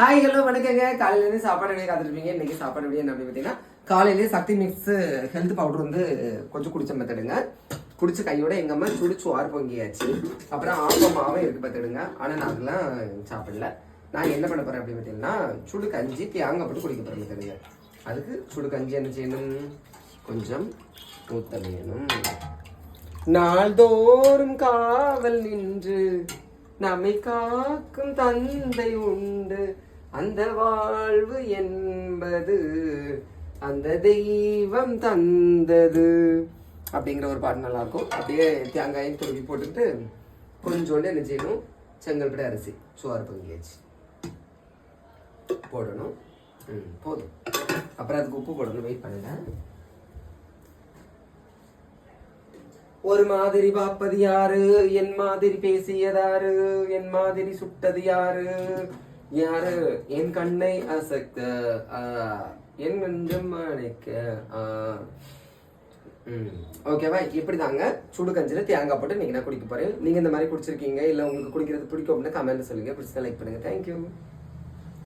Hi hello வணக்கங்க. காலையிலேருந்து சாப்பாடு வெளியே காத்துருப்பீங்க இன்னைக்கு சாப்பாடு வெளியே என்ன அப்படின்னு பார்த்தீங்கன்னா காலையிலேயே சக்தி மிக்ஸ் ஹெல்த் பவுடர் வந்து கொஞ்சம் குடிச்ச மெத்தடுங்க. குடிச்ச கையோட எங்கள் அம்மா சுடிச்சு வார் பொங்கியாச்சு. அப்புறம் ஆப்பமாவும் இருக்கு பார்த்துடுங்க. ஆனால் நான் அதெல்லாம் சாப்பிடல. நான் என்ன பண்ண போகிறேன் அப்படின்னு பார்த்தீங்கன்னா சுடு கஞ்சி தேங்காய் போட்டு குடிக்க போகிறேன் மெத்தடுங்க அதுக்கு சுடு கஞ்சி என்ன செய்யணும்? கொஞ்சம் ஊத்த வேணும். நாள்தோறும் காவல் நின்று நம்மை காக்கும் தந்தை உண்டு. அந்த வாழ்வு என்பது அந்த தெய்வம் தந்தது. அப்படிங்கிற ஒரு பாட்டு நல்லா இருக்கும் அப்படியே தேங்காயும் துருவி போட்டுக்கிட்டு கொஞ்சோண்டு என்ன செய்யணும்? செங்கல்பட்டு அரிசி சோறு பங்கியாச்சு. போடணும். ம் போதும். அப்புறம் அதுக்கு உப்பு போடணும். வெயிட் பண்ணுங்க. ஒரு மாதிரி பார்ப்பது யாரு? என் மாதிரி பேசியதாரு? என் மாதிரி சுட்டது யாரு? யாரு? என் கண்ணை அசக்க என் நெஞ்சம் அணைக்க ம் ஓகேவா இப்படி தாங்க சுடு கஞ்சில தேங்காய் போட்டு நீங்க நான் குடிக்க போறேன் நீங்க இந்த மாதிரி குடிச்சிருக்கீங்க இல்ல உங்களுக்கு குடிக்கிறது பிடிக்கும் அப்படின்னா கமெண்ட் சொல்லுங்க. பிடிச்சா லைக் பண்ணுங்க. தேங்க்யூ